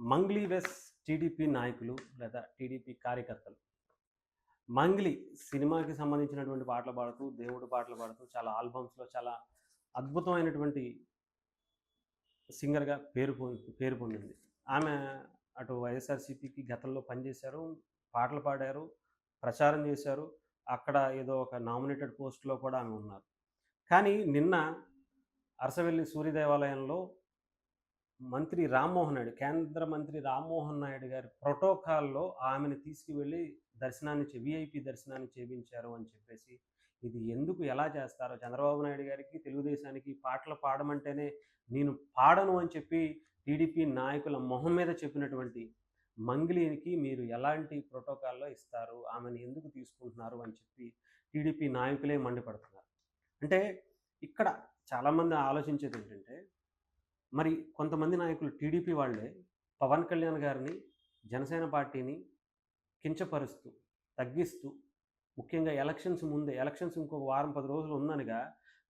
Mangli వెస్ TDP నాయకులు లేదా TDP కార్యకర్తలు. మంగ్లీ సినిమాకి సంబంధించినటువంటి పాటలు పాడుతూ దేవుడు పాటలు పాడుతూ చాలా ఆల్బమ్స్లో చాలా అద్భుతమైనటువంటి సింగర్గా పేరు పొ పేరు పొందింది. ఆమె అటు వైఎస్ఆర్సీపీకి గతంలో పనిచేశారు పాటలు పాడారు ప్రచారం చేశారు. అక్కడ ఏదో ఒక నామినేటెడ్ పోస్ట్లో కూడా ఆమె ఉన్నారు. కానీ నిన్న అరసవెల్లి సూర్య దేవాలయంలో మంత్రి రామ్మోహన్ నాయుడు కేంద్ర మంత్రి రామ్మోహన్ నాయుడు గారి ప్రోటోకాల్లో ఆమెను తీసుకువెళ్ళి దర్శనాన్ని చే విఐపి దర్శనాన్ని చేపించారు అని చెప్పేసి ఇది ఎందుకు ఎలా చేస్తారో చంద్రబాబు నాయుడు గారికి తెలుగుదేశానికి పాటలు పాడమంటేనే నేను పాడను అని చెప్పి టీడీపీ నాయకుల మొహం మీద చెప్పినటువంటి మంగిలికి మీరు ఎలాంటి ప్రోటోకాల్లో ఇస్తారు ఆమెను ఎందుకు తీసుకుంటున్నారు అని చెప్పి టీడీపీ నాయకులే మండిపడుతున్నారు. అంటే ఇక్కడ చాలామంది ఆలోచించేది ఏంటంటే మరి కొంతమంది నాయకులు టీడీపీ వాళ్ళే పవన్ కళ్యాణ్ గారిని జనసేన పార్టీని కించపరుస్తూ తగ్గిస్తూ ముఖ్యంగా ఎలక్షన్స్ ముందే ఎలక్షన్స్ ఇంకొక వారం పది రోజులు ఉందనగా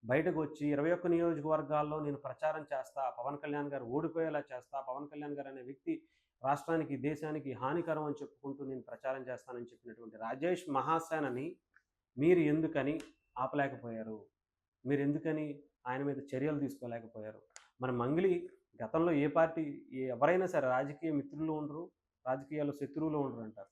బయటకు వచ్చి ఇరవై ఒక్క నియోజకవర్గాల్లో నేను ప్రచారం చేస్తా పవన్ కళ్యాణ్ గారు ఓడిపోయేలా చేస్తా పవన్ కళ్యాణ్ గారు అనే వ్యక్తి రాష్ట్రానికి దేశానికి హానికరం అని చెప్పుకుంటూ నేను ప్రచారం చేస్తానని చెప్పినటువంటి రాజేష్ మహాసేనని మీరు ఎందుకని ఆపలేకపోయారు? మీరు ఎందుకని ఆయన మీద చర్యలు తీసుకోలేకపోయారు? మన మంగిలి గతంలో ఏ పార్టీ ఎవరైనా సరే రాజకీయ మిత్రులు ఉండరు రాజకీయాల్లో శత్రువులు ఉండరు అంటారు.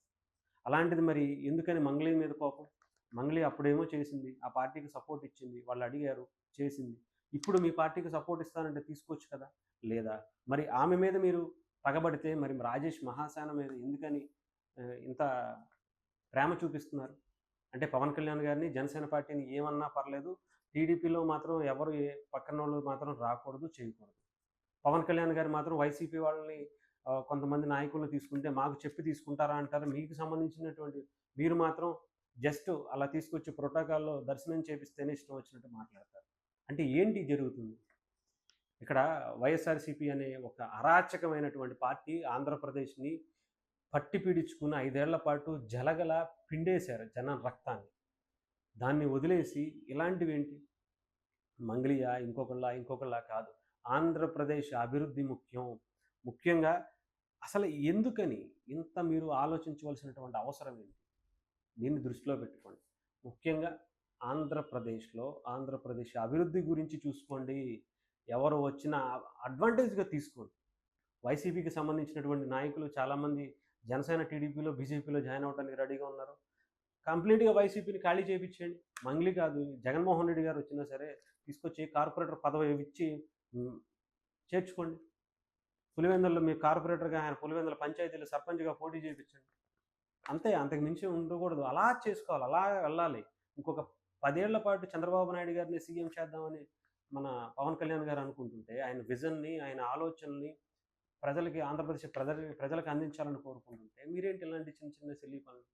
అలాంటిది మరి ఎందుకని మంగళి మీద కోపం? మంగళి అప్పుడేమో చేసింది ఆ పార్టీకి సపోర్ట్ ఇచ్చింది వాళ్ళు అడిగారు చేసింది. ఇప్పుడు మీ పార్టీకి సపోర్ట్ ఇస్తానంటే తీసుకోవచ్చు కదా? లేదా? మరి ఆమె మీద మీరు పగబడితే మరి రాజేష్ మహాసేన మీద ఎందుకని ఇంత ప్రేమ చూపిస్తున్నారు? అంటే పవన్ కళ్యాణ్ గారిని జనసేన పార్టీని ఏమన్నా పర్లేదు టీడీపీలో మాత్రం ఎవరు పక్కన వాళ్ళు మాత్రం రాకూడదు చేయకూడదు. పవన్ కళ్యాణ్ గారు మాత్రం వైసీపీ వాళ్ళని కొంతమంది నాయకులను తీసుకుంటే మాకు చెప్పి తీసుకుంటారా అంటారు. మీకు సంబంధించినటువంటి మీరు మాత్రం జస్ట్ అలా తీసుకొచ్చి ప్రోటోకాల్లో దర్శనం చేపిస్తేనే ఇష్టం వచ్చినట్టు మాట్లాడతారు. అంటే ఏంటి జరుగుతుంది? ఇక్కడ వైఎస్ఆర్సీపీ అనే ఒక అరాచకమైనటువంటి పార్టీ ఆంధ్రప్రదేశ్ని పట్టి పీడించుకుని ఐదేళ్ళ పాటు జలగల పిండేశారు జనం రక్తాన్ని. దాన్ని వదిలేసి ఇలాంటివి ఏంటి మంగళియా ఇంకొకళ్ళ ఇంకొకళ్ళ కాదు. ఆంధ్రప్రదేశ్ అభివృద్ధి ముఖ్యం. ముఖ్యంగా అసలు ఎందుకని ఇంత మీరు ఆలోచించవలసినటువంటి అవసరం ఏంటి? దీన్ని దృష్టిలో పెట్టుకోండి. ముఖ్యంగా ఆంధ్రప్రదేశ్లో ఆంధ్రప్రదేశ్ అభివృద్ధి గురించి చూసుకోండి. ఎవరు వచ్చినా అడ్వాంటేజ్గా తీసుకోండి. వైసీపీకి సంబంధించినటువంటి నాయకులు చాలామంది జనసేన టీడీపీలో బీజేపీలో జాయిన్ అవ్వడానికి రెడీగా ఉన్నారు. కంప్లీట్గా వైసీపీని ఖాళీ చేయించండి మంగ్లీ కాదు జగన్మోహన్ రెడ్డి గారు వచ్చినా సరే తీసుకొచ్చి కార్పొరేటర్ పదవి ఇచ్చి చేర్చుకోండి. పులివెందుల్లో మీ కార్పొరేటర్గా ఆయన పులివెందుల పంచాయతీలో సర్పంచ్గా పోటీ చేయించండి అంతే అంతకు మించి ఉండకూడదు. అలా చేసుకోవాలి అలా వెళ్ళాలి. ఇంకొక పదేళ్ళ పాటు చంద్రబాబు నాయుడు గారిని సీఎం చేద్దామని మన పవన్ కళ్యాణ్ గారు అనుకుంటుంటే ఆయన విజన్ని ఆయన ఆలోచనని ప్రజలకి ఆంధ్రప్రదేశ్ ప్రజలకి ప్రజలకు అందించాలని కోరుకుంటుంటే మీరేంటి ఇలాంటి చిన్న చిన్న చెల్లి పనులు?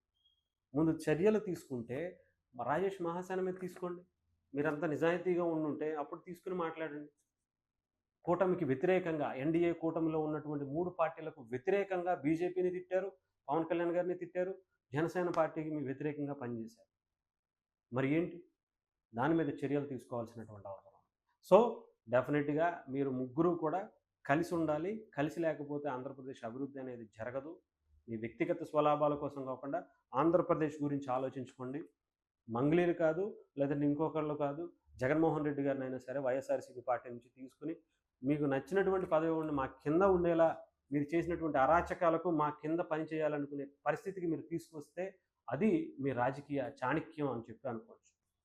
ముందు చర్యలు తీసుకుంటే రాజేష్ మహాసేన మీద తీసుకోండి. మీరంతా నిజాయితీగా ఉండుంటే అప్పుడు తీసుకుని మాట్లాడండి. కూటమికి వ్యతిరేకంగా ఎన్డీఏ కూటమిలో ఉన్నటువంటి మూడు పార్టీలకు వ్యతిరేకంగా బీజేపీని తిట్టారు పవన్ కళ్యాణ్ గారిని తిట్టారు జనసేన పార్టీకి మీ వ్యతిరేకంగా పనిచేశారు. మరి ఏంటి? దాని మీద చర్యలు తీసుకోవాల్సినటువంటి అవసరం సో డెఫినెట్గా మీరు ముగ్గురు కూడా కలిసి ఉండాలి. కలిసి లేకపోతే ఆంధ్రప్రదేశ్ అభివృద్ధి అనేది జరగదు. మీ వ్యక్తిగత స్వలాభాల కోసం కాకుండా ఆంధ్రప్రదేశ్ గురించి ఆలోచించుకోండి. మంగళీరు కాదు లేదంటే ఇంకొకళ్ళు కాదు జగన్మోహన్ రెడ్డి గారిని అయినా సరే వైఎస్ఆర్సీపీ పార్టీ నుంచి తీసుకుని మీకు నచ్చినటువంటి పదవి ఉండి మా కింద ఉండేలా మీరు చేసినటువంటి అరాచకాలకు మా కింద పని చేయాలనుకునే పరిస్థితికి మీరు తీసుకొస్తే అది మీ రాజకీయ చాణక్యం అని చెప్పి అనుకోవచ్చు.